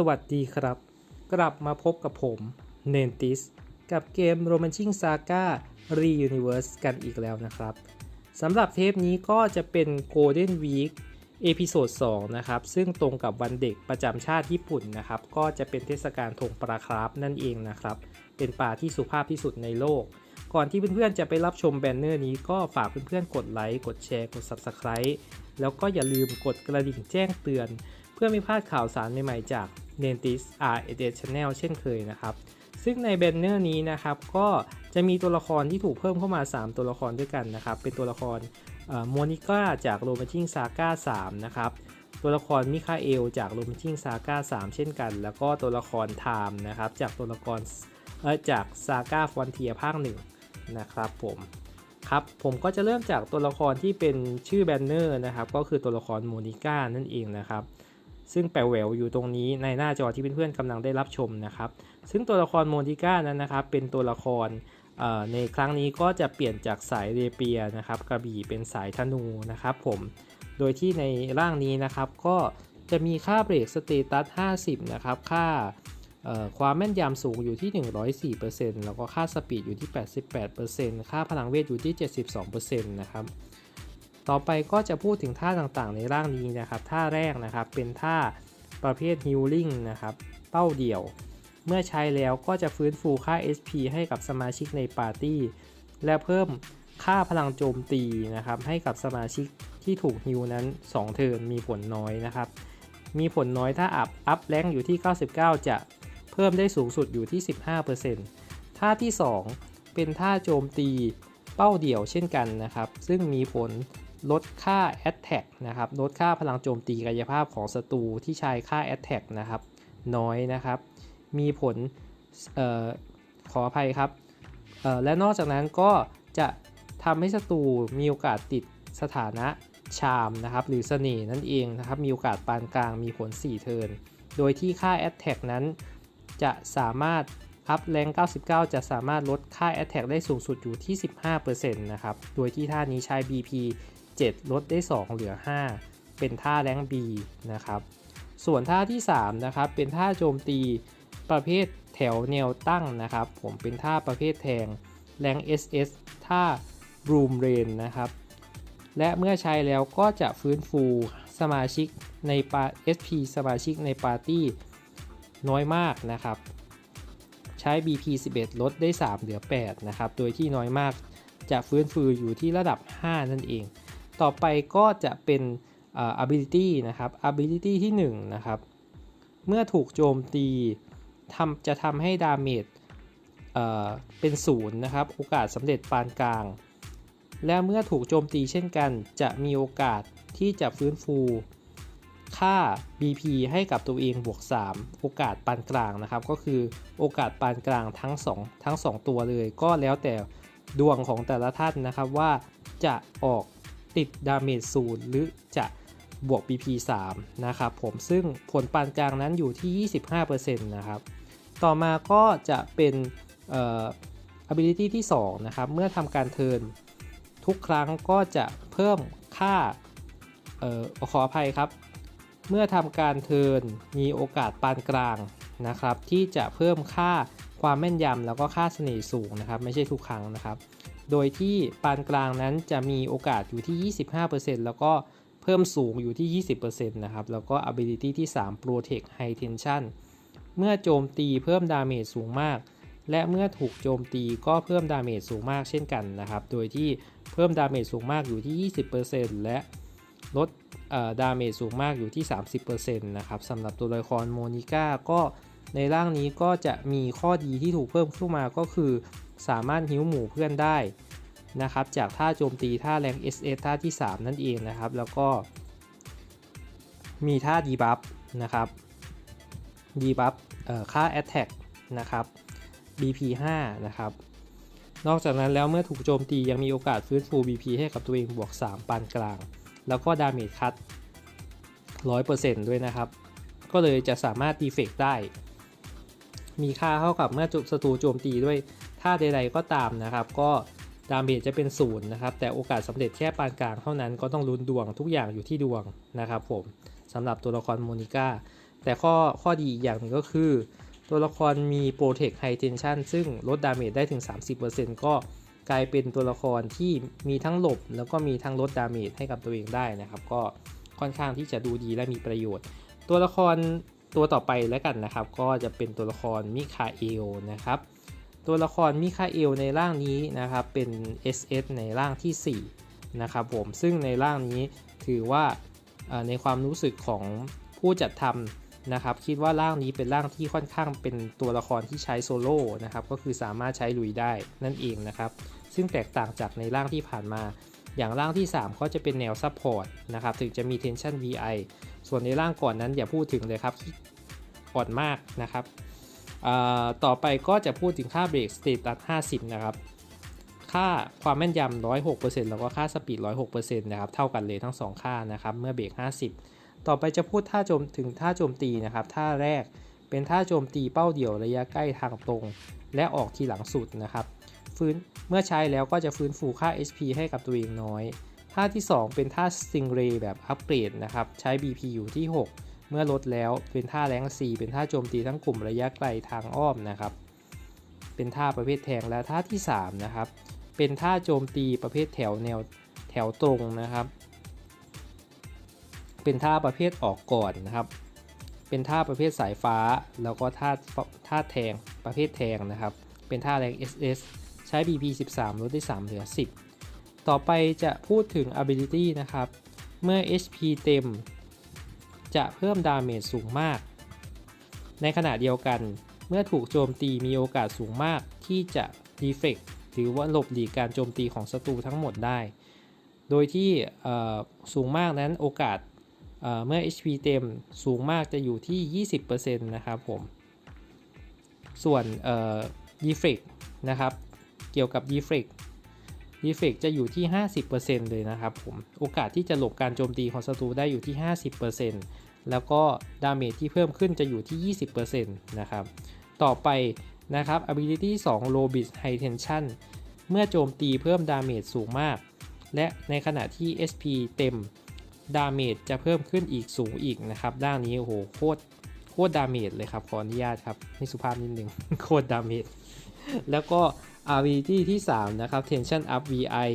สวัสดีครับ กลับมาพบกับผมเนนติสกับเกม Romancing Saga Reuniverse กันอีกแล้วนะครับสำหรับเทปนี้ก็จะเป็น Golden Week เอพิโซด2นะครับ ซึ่งตรงกับวันเด็กประจำชาติญี่ปุ่นนะครับ ก็จะเป็นเทศกาลธงปลาคราฟนั่นเองนะครับ เป็นปลาที่สุภาพที่สุดในโลก ก่อนที่เพื่อนๆจะไปรับชมแบนเนอร์นี้ก็ฝากเพื่อนๆกดไลค์ กดแชร์ กด Subscribe แล้วก็อย่าลืมกดกระดิ่งแจ้งเตือน พื่อไม่พลาดข่าวสารใหม่ๆจาก n e n t i s R S S Channel เช่นเคยนะครับ ซึ่งในแบนเนอร์นี้นะครับ ก็จะมีตัวละครที่ถูกเพิ่มเข้ามา 3 ตัวละครด้วยกันนะครับ เป็นตัวละครโมนิก้าจากโรมาชิงซาก้า3นะครับตัวละครมิคาเอลจากโรมาชิงซาก้า3เช่นกัน แล้วก็ตัวละครไทม์นะครับจากตัวละครเออจากซาก้าฟอนเทียภาคหนึ่งนะครับผมครับผมก็จะเริ่มจากตัวละครที่เป็นชื่อแบนเนอร์นะครับ ก็คือตัวละครโมนิก้านั่นเองนะครับ ซึ่งแปลแหววอยู่ตรงนี้ในหน้าจอที่เพื่อนๆกำลังได้รับชมนะครับ ซึ่งตัวละครโมนิก้านั้นนะครับ เป็นตัวละครในครั้งนี้ก็จะเปลี่ยนจากสายเรเปียนะครับกระบี่เป็นสายธนูนะครับผมโดยที่ในร่างนี้นะครับก็จะมีค่าเบรกสเตตัส 50 นะครับ ค่าความแม่นยำสูงอยู่ที่ 104%แล้วก็ค่าสปีดอยู่ที่ 88%ค่าพลังเวทอยู่ที่ 72%นะครับ ต่อไปก็จะพูดถึงท่าต่างๆ ในร่างนี้นะครับ ท่าแรกนะครับเป็นท่าประเภท Healing นะครับ เป้าเดี่ยว เมื่อใช้แล้วก็จะฟื้นฟูค่า SP ให้กับสมาชิกในปาร์ตี้ และเพิ่มค่าพลังโจมตีนะครับให้กับสมาชิกที่ถูกฮิวนั้น 2 เทิร์นมีผลน้อยนะครับ มีผลน้อยถ้าอัพอัพแรงอยู่ที่ 99 จะเพิ่มได้สูงสุดอยู่ที่ 15%ท่าที่ 2 เป็นท่าโจมตีเป้าเดี่ยวเช่นกันนะครับ ซึ่งมีผล ลดค่า Attack นะครับลดค่าพลังโจมตีกายภาพของศัตรูที่ใช้ค่า Attack นะครับน้อยนะครับ มีผลออขออภัยครับและนอกจากนั้นก็จะทำให้ศัตรูมีโอกาสติดสถานะชามนะครับหรือเสน่ห์นั่นเองนะครับมีโอกาสปานกลางมีผล 4 เทิร์นโดยที่ค่า Attack นั้นจะสามารถอัพแรง 99 จะสามารถลดค่า Attack ได้สูงสุดอยู่ที่ 15%นะครับ โดยที่ท่านี้ใช้ BP 7 ลดได้ 2 เหลือ 5 เป็นท่าแรง B นะครับ ส่วนท่าที่3นะครับเป็นท่าโจมตีประเภทแถวแนวตั้งนะครับ ผมเป็นท่าประเภทแทงแรง SS ท่า Broom Rain นะครับ และเมื่อใช้แล้วก็จะฟื้นฟูสมาชิกในปา SP สมาชิกในปาร์ตี้น้อยมากนะครับ ใช้ BP 11 ลดได้ 3 เหลือ 8 นะครับ โดยที่น้อยมากจะฟื้นฟูอยู่ที่ระดับ 5 นั่นเอง ต่อไปก็จะเป็น ability นะครับ ability ที่1นะครับเมื่อถูกโจมตีทำจะทำให้ดาเมจเป็นศูนย์นะครับ โอกาสสำเร็จปานกลาง และเมื่อถูกโจมตีเช่นกัน จะมีโอกาสที่จะฟื้นฟูค่า BP ให้กับตัวเองบวก 3 โอกาสปานกลางนะครับ ก็คือโอกาสปานกลางทั้ง 2 ทั้ง 2 ตัวเลย ก็แล้วแต่ดวงของแต่ละท่านนะครับว่าจะออก ติดดาเมจศูนย์หรือจะบวก BP 3นะครับผมซึ่งผลปานกลางนั้นอยู่ที่ 25%นะครับต่อมาก็จะเป็นเอ่อ ability ที่ 2 นะครับ เมื่อทำการเทิร์นทุกครั้งก็จะเพิ่มค่าออขออภัยครับ เมื่อทำการเทิร์นมีโอกาสปานกลางนะครับ ที่จะเพิ่มค่าความแม่นยำแล้วก็ค่าเสน่ห์สูงนะครับ ไม่ใช่ทุกครั้งนะครับ โดยที่ปานกลางนั้นจะมีโอกาสอยู่ที่ 25%แล้วก็เพิ่มสูงอยู่ที่ 20%นะครับ แล้วก็ ability ที่ 3 protect high tension เมื่อโจมตีเพิ่มดาเมจสูงมาก และเมื่อถูกโจมตีก็เพิ่มดาเมจสูงมากเช่นกันนะครับ โดยที่เพิ่มดาเมจสูงมากอยู่ที่ 20%และลดดาเมจสูงมากอยู่ที่ 30%นะครับสำหรับตัวละครโมนิก้าก็ในร่างนี้ก็จะมีข้อดีที่ถูกเพิ่มขึ้นมาก็คือ สามารถหิ้วหมู่เพื่อนได้นะครับ จากท่าโจมตีท่าแรง SS ท่าที่ 3 นั่นเองนะครับ แล้วก็มีท่าดีบัฟนะครับดีบัฟค่า Attack นะครับ BP 5นะครับ นอกจากนั้นแล้วเมื่อถูกโจมตียังมีโอกาสฟื้นฟู BP ให้กับตัวเองบวก 3 ปานกลาง แล้วก็ดาเมจคัต100%ด้วยนะครับ ก็เลยจะสามารถดีเฟกได้ มีค่าเท่ากับเมื่อจุดศัตรูโจมตีด้วย ท่าใด ๆ ก็ตามนะครับ ก็ดาเมจจะเป็นศูนย์นะครับ แต่โอกาสสำเร็จแค่ปานกลางเท่านั้นก็ต้องลุ้นดวงทุกอย่างอยู่ที่ดวงนะครับผมสำหรับตัวละครโมนิก้าแต่ข้อข้อดีอีกอย่างหนึงก็คือ ตัวละครมี Protect High Tension ซึ่งลดดาเมจได้ถึง 30%ก็กลายเป็นตัวละครที่มีทั้งหลบ แล้วก็มีทั้งลดดาเมจให้กับตัวเองได้นะครับ ก็ค่อนข้างที่จะดูดีและมีประโยชน์ ตัวละครตัวต่อไปแล้วกันนะครับ ก็จะเป็นตัวละครมิคาเอลนะครับ ตัวละครมิคาเอลในร่างนี้นะครับเป็น SS ในร่างที่4นะครับผมซึ่งในร่างนี้ถือว่าในความรู้สึกของผู้จัดทำนะครับคิดว่าร่างนี้เป็นร่างที่ค่อนข้างเป็นตัวละครที่ใช้โซโล่นะครับก็คือสามารถใช้ลุยได้นั่นเองนะครับซึ่งแตกต่างจากในร่างที่ผ่านมา อย่างร่างที่ 3 ก็จะเป็นแนวซัพพอร์ตนะครับถึงจะมี Tension VI ส่วนในร่างก่อนนั้นอย่าพูดถึงเลยครับอ่อนมากนะครับ ต่อไปก็จะพูดถึงค่าเบรกสเตตัส50 นะครับ ค่าความแม่นยำ106%แล้วก็ค่าสปีด106%นะครับ เท่ากันเลยทั้ง 2 ค่านะครับ เมื่อเบรก 50 ต่อไปจะพูดท่าโจมถึงท่าโจมตีนะครับ ท่าแรกเป็นท่าโจมตีเป้าเดี่ยวระยะใกล้ทางตรง และออกทีหลังสุดนะครับ ฟื้นเมื่อใช้แล้วก็จะฟื้นฟูค่า HP ให้กับตัวเองน้อย ท่าที่ 2 เป็นท่า Stingray แบบอัปเกรดนะครับ ใช้ BP อยู่ที่ 6 เมื่อลดแล้วเป็นท่าแรง 4 เป็นท่าโจมตีทั้งกลุ่มระยะไกลทางอ้อมนะครับ เป็นท่าประเภทแทงและท่าที่3นะครับเป็นท่าโจมตีประเภทแถวแนวแถวตรงนะครับ เป็นท่าประเภทออกก่อนนะครับ เป็นท่าประเภทสายฟ้า แล้วก็ท่าท่าแทงประเภทแทงนะครับ เป็นท่าแรง SS ใช้ BP 13 ลดได้ 3 เหลือ 10 ต่อไปจะพูดถึง ability นะครับ เมื่อ HP เต็ม จะเพิ่มดาเมจสูงมาก ในขณะเดียวกัน เมื่อถูกโจมตีมีโอกาสสูงมากที่จะ deflect หรือว่าหลบหลีกการโจมตีของศัตรูทั้งหมดได้ โดยที่สูงมากนั้นโอกาสเเมื่อ HP เต็มสูงมากจะอยู่ที่ 20%นะครับผม ส่วนเอ่อ deflect นะครับ เกี่ยวกับดีเฟก deflect deflect จะอยู่ที่ 50%เลยนะครับผม โอกาสที่จะหลบการโจมตีของศัตรูได้อยู่ที่ 50%แล้วก็ดาเมจที่เพิ่มขึ้นจะอยู่ที่ 20%นะครับ ต่อไปนะครับ ability 2 low bit high tension เมื่อโจมตีเพิ่มดาเมจสูงมาก และในขณะที่ SP เต็มดาเมจจะเพิ่มขึ้นอีกสูงอีกนะครับ ด้านนี้โอ้โหโคตรโคตรดาเมจเลยครับ ขออนุญาตครับให้สุภาพนิดนึงโคตรดาเมจแล้วก็ ability ที่ 3 นะครับ tension up VI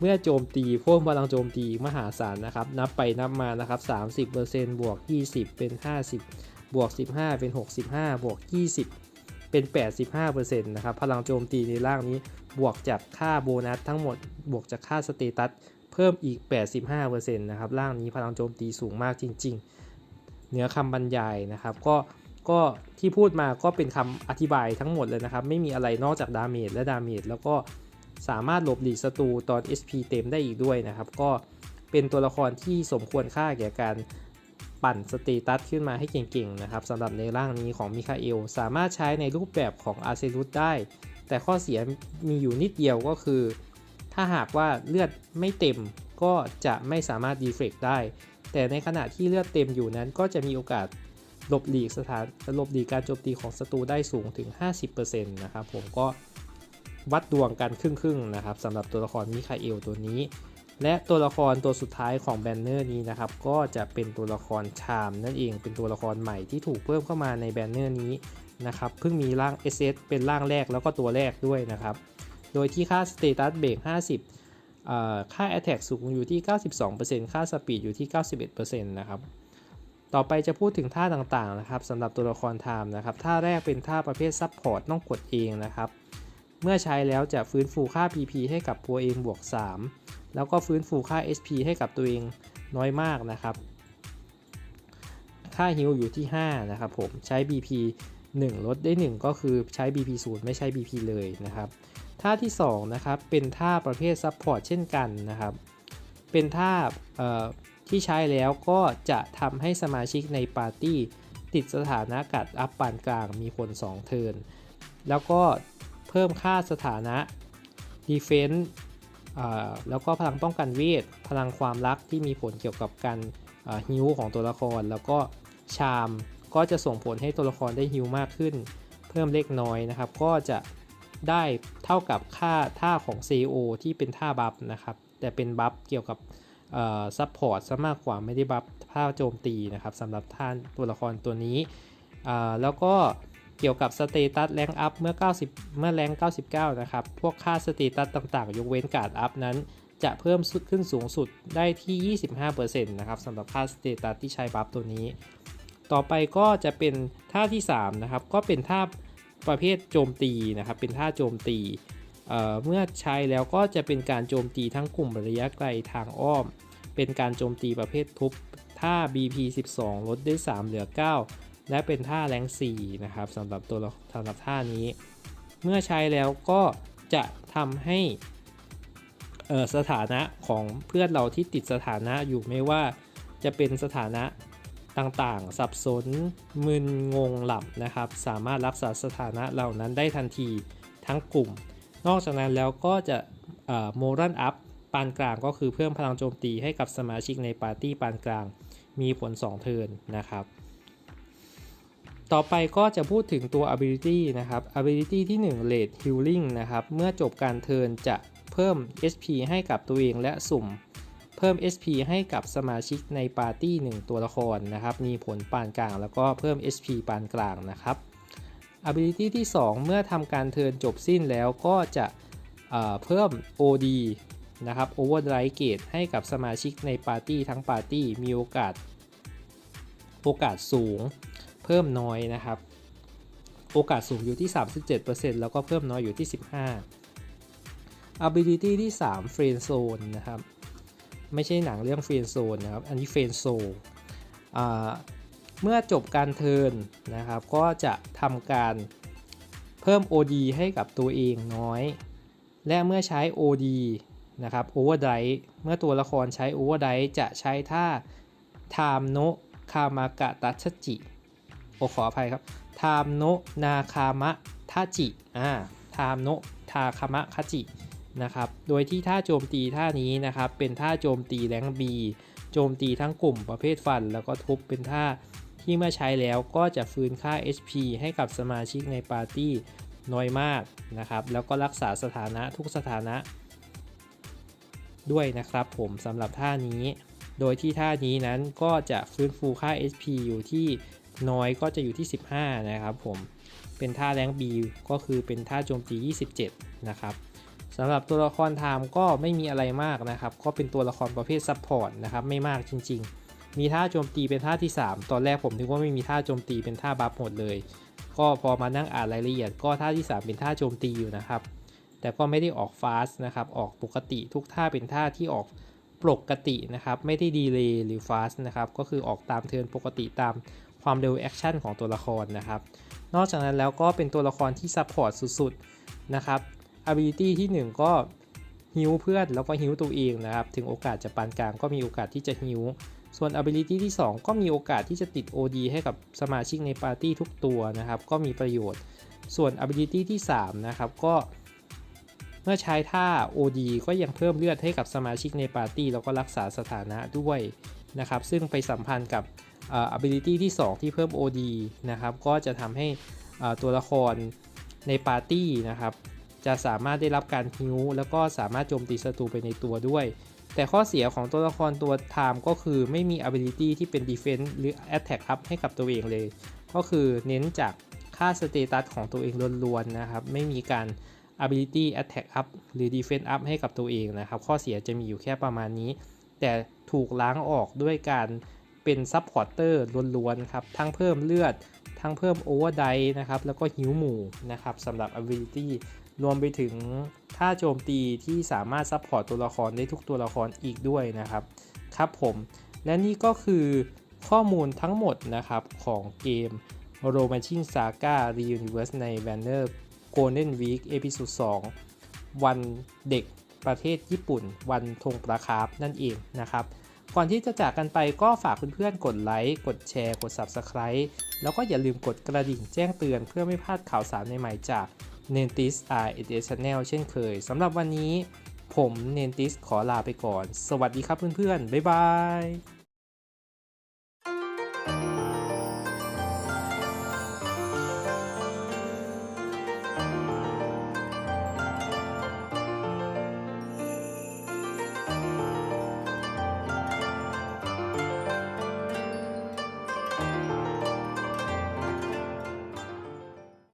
เมื่อโจมตีเพิ่มพลังโจมตีมหาศาลนะครับ นับไปนับมานะครับ 30%บวก 20 เป็น 50 บวก 15 เป็น 65 บวก 20 เป็น 85%นะครับ พลังโจมตีในร่างนี้บวกจากค่าโบนัสทั้งหมด บวกจากค่าสเตตัสเพิ่มอีก 85%นะครับ ร่างนี้พลังโจมตีสูงมากจริง ๆ เหนือคำบรรยายนะครับ ก็ ก็ที่พูดมาก็เป็นคำอธิบายทั้งหมดเลยนะครับ ไม่มีอะไรนอกจากดาเมจและดาเมจแล้วก็สามารถหลบหลีกศัตรูตอน SP เต็มได้อีกด้วยนะครับ ก็เป็นตัวละครที่สมควรค่าแก่การปั่นสเตตัสขึ้นมาให้เก่งๆนะครับสำหรับในร่างนี้ของมิคาเอล สามารถใช้ในรูปแบบของอาร์เซรุสได้ แต่ข้อเสียมีอยู่นิดเดียวก็คือ ถ้าหากว่าเลือดไม่เต็มก็จะไม่สามารถดีเฟกได้ แต่ในขณะที่เลือดเต็มอยู่นั้นก็จะมีโอกาส หลบหลีกสถานหลบหลีกการโจมตีของศัตรูได้สูงถึง 50%นะครับผมก็วัดดวงกันครึ่งๆนะครับสำหรับตัวละครมิคาเอลตัวนี้ และตัวละครตัวสุดท้ายของแบนเนอร์นี้นะครับก็จะเป็นตัวละครชามนั่นเองเป็นตัวละครใหม่ที่ถูกเพิ่มเข้ามาในแบนเนอร์นี้นะครับเพิ่งมีร่าง SS เป็นร่างแรกแล้วก็ตัวแรกด้วยนะครับ โดยที่ค่าสเตตัสเบรก50 ค่า Attack สูงอยู่ที่ 92%ค่าสปีดอยู่ที่ 91%นะครับ ต่อไปจะพูดถึงท่าต่างๆนะครับสำหรับตัวละครไทม์นะครับท่าแรกเป็นท่าประเภทซับพอร์ตต้องกดเองนะครับ เมื่อใช้แล้วจะฟื้นฟูค่า PP ให้กับตัวเองบวก 3 แล้วก็ฟื้นฟูค่า SP ให้กับตัวเองน้อยมากนะครับ ค่าฮิลอยู่ที่ 5 นะครับผมใช้ BP 1 ลดได้ 1 ก็คือใช้ BP 0 ไม่ใช้ BP เลยนะครับ ท่าที่ 2 นะครับ เป็นท่าประเภทซับพอร์ตเช่นกันนะครับ เป็นท่า ที่ใช้แล้วก็จะทำให้สมาชิกในปาร์ตี้ ติดสถานะกัดอัพปานกลางมีผล2เทิร์นแล้วก็เพิ่มค่าสถานะ Defense แล้วก็พลังป้องกันเวท พลังความรักที่มีผลเกี่ยวกับการฮิวของตัวละคร แล้วก็ชามก็จะส่งผลให้ตัวละครได้ฮิวมากขึ้น เพิ่มเล็กน้อยนะครับ ก็จะได้เท่ากับค่าท่าของ CO ที่เป็นท่าบัฟนะครับ แต่เป็นบัฟเกี่ยวกับ ซัพพอร์ตซะมากกว่าไม่ได้บัฟพท่าโจมตีนะครับสำหรับท่านตัวละครตัวนี้อ่าแล้วก็เกี่ยวกับสเตตัสแรงอัพเมื่อ 90 เมื่อแรง99 นะครับ พวกค่าสเตตัสต่างๆ ยกเว้นการอัพนั้น จะเพิ่มขึ้นสูงสุดได้ที่ 25%นะครับสำหรับค่าสเตตัสที่ใช้บัฟตัวนี้ ต่อไปก็จะเป็นท่าที่ 3 นะครับ ก็เป็นท่าประเภทโจมตีนะครับ เป็นท่าโจมตี เเมื่อใช้แล้วก็จะเป็นการโจมตีทั้งกลุ่มระยะไกลทางอ้อม เป็นการโจมตีประเภททุบท่า BP 12 ลดได้ 3 เหลือ 9 และเป็นท่าแรง 4 นะครับสำหรับตัวสำหรับท่านี้ เมื่อใช้แล้วก็จะทำให้สถานะของเพื่อนเราที่ติดสถานะอยู่ไม่ว่าจะเป็นสถานะต่างๆ สับสน มึนงงหลับนะครับ สามารถรักษาสถานะเหล่านั้นได้ทันทีทั้งกลุ่ม นอกจากนั้นแล้วก็จะโมรันอัพปานกลางก็คือเพิ่มพลังโจมตีให้กับสมาชิกในปาร์ตี้ปานกลาง มีผล 2 เทิร์นนะครับ ต่อไปก็จะพูดถึงตัว ability นะครับ ability ที่1 Late Healing นะครับ เมื่อจบการเทิร์นจะเพิ่ม SP ให้กับตัวเองและสุ่ม เพิ่ม SP ให้กับสมาชิกในปาร์ตี้ 1 ตัวละครนะครับ มีผลปานกลาง แล้วก็เพิ่ม SP ปานกลางนะครับ ability ที่ 2 เมื่อทำการเทิร์นจบสิ้นแล้วก็จะเพิ่ม OD นะครับ Overdrive Gate ให้กับสมาชิกในปาร์ตี้ทั้งปาร์ตี้มีโอกาส โอกาสสูง เพิ่มน้อยนะครับ โอกาสสูงอยู่ที่ 37%แล้วก็เพิ่มน้อยอยู่ที่ 15 ability ที่ 3 Friend Zone นะครับ ไม่ใช่หนังเรื่อง Friend Zone นะครับ อันนี้ Friend Zone เมื่อจบการเทิร์นนะครับ ก็จะทำการเพิ่ม OD ให้กับตัวเองน้อย และเมื่อใช้ OD นะครับ Overdrive เมื่อตัวละครใช้ Overdrive จะใช้ท่าทามโนคามากะตัชจิโอขออภัยครับทามโนนาคามะทาจิอ่าทามโนทาคามะคาจินะครับ โดยที่ท่าโจมตีท่านี้นะครับ เป็นท่าโจมตีแรงบีโจมตีทั้งกลุ่มประเภทฟัน แล้วก็ทุบเป็นท่า ที่เมื่อใช้แล้วก็จะฟื้นค่า HP ให้กับสมาชิกในปาร์ตี้น้อยมากนะครับ แล้วก็รักษาสถานะทุกสถานะ ด้วยนะครับผมสำหรับท่านี้ โดยที่ท่านี้นั้นก็จะฟื้นฟูค่า HP อยู่ที่น้อยก็จะอยู่ที่ 15 นะครับผม เป็นท่าแรง B ก็คือเป็นท่าโจมตี 27 นะครับสำหรับตัวละครไทม์ก็ไม่มีอะไรมากนะครับ ก็เป็นตัวละครประเภทซับพอร์ตนะครับ ไม่มากจริง ๆ มีท่าโจมตีเป็นท่าที่ 3 ตอนแรกผมนึกว่าไม่มีท่าโจมตีเป็นท่าบัฟหมดเลย ก็พอมานั่งอ่านรายละเอียดก็ท่าที่ 3 เป็นท่าโจมตีอยู่นะครับ แต่ก็ไม่ได้ออกฟาสนะครับ ออกปกติทุกท่าเป็นท่าที่ออกปกตินะครับ ไม่ได้ดีเลย์หรือฟาสนะครับ ก็คือออกตามเทิร์นปกติตามความเร็วแอคชั่นของตัวละครนะครับ นอกจากนั้นแล้วก็เป็นตัวละครที่ซัพพอร์ตสุดๆนะครับ ability ที่ 1 ก็ฮิวเพื่อนแล้วก็ฮิวตัวเองนะครับ ถึงโอกาสจะปานกลางก็มีโอกาสที่จะฮิว ส่วน ability ที่ 2 ก็มีโอกาสที่จะติด OD ให้กับสมาชิกในปาร์ตี้ทุกตัวนะครับ ก็มีประโยชน์ ส่วน ability ที่ 3 นะครับ ก็เมื่อใช้ท่า OD ก็ยังเพิ่มเลือดให้กับสมาชิกในปาร์ตี้แล้วก็รักษาสถานะด้วยนะครับ ซึ่งไปสัมพันธ์กับ ability ที่ 2 ที่เพิ่ม OD นะครับ ก็จะทำให้ตัวละครในปาร์ตี้นะครับ จะสามารถได้รับการฮิวแล้วก็สามารถโจมตีศัตรูไปในตัวด้วย แต่ข้อเสียของตัวละครตัวไทม์ก็คือไม่มี ability ที่เป็น defense หรือ attack up ให้กับตัวเองเลย ก็คือเน้นจากค่าสเตตัสของตัวเองล้วนๆนะครับ ไม่มีการ ability attack up หรือ defense up ให้กับตัวเองนะครับ ข้อเสียจะมีอยู่แค่ประมาณนี้ แต่ถูกล้างออกด้วยการเป็น supporter ล้วนๆครับ ทั้งเพิ่มเลือด ทั้งเพิ่ม overdrive นะครับ แล้วก็หิวหมู่นะครับสำหรับ ability รวมไปถึง ท่าโจมตีที่สามารถซัพพอร์ตตัวละครได้ทุกตัวละครอีกด้วยนะครับ ครับผม และนี่ก็คือข้อมูลทั้งหมดนะครับของเกม Romancing Saga Reuniverse ใน Banner Golden Week เอพิ o d 2วันเด็กประเทศญี่ปุ่น วันธงประคาบนั่นเองนะครับ ก่อนที่จะจากกันไปก็ฝากเพื่อนๆ กดไลค์ กดแชร์ กด Subscribe แล้วก็อย่าลืมกดกระดิ่งแจ้งเตือนเพื่อไม่พลาดข่าวสารใหม่ๆจาก n e n t i s R e d Channel เช่นเคยสำหรับวันนี้ผม n e n t i s ขอลาไปก่อน สวัสดีครับเพื่อนๆ บ๊ายบาย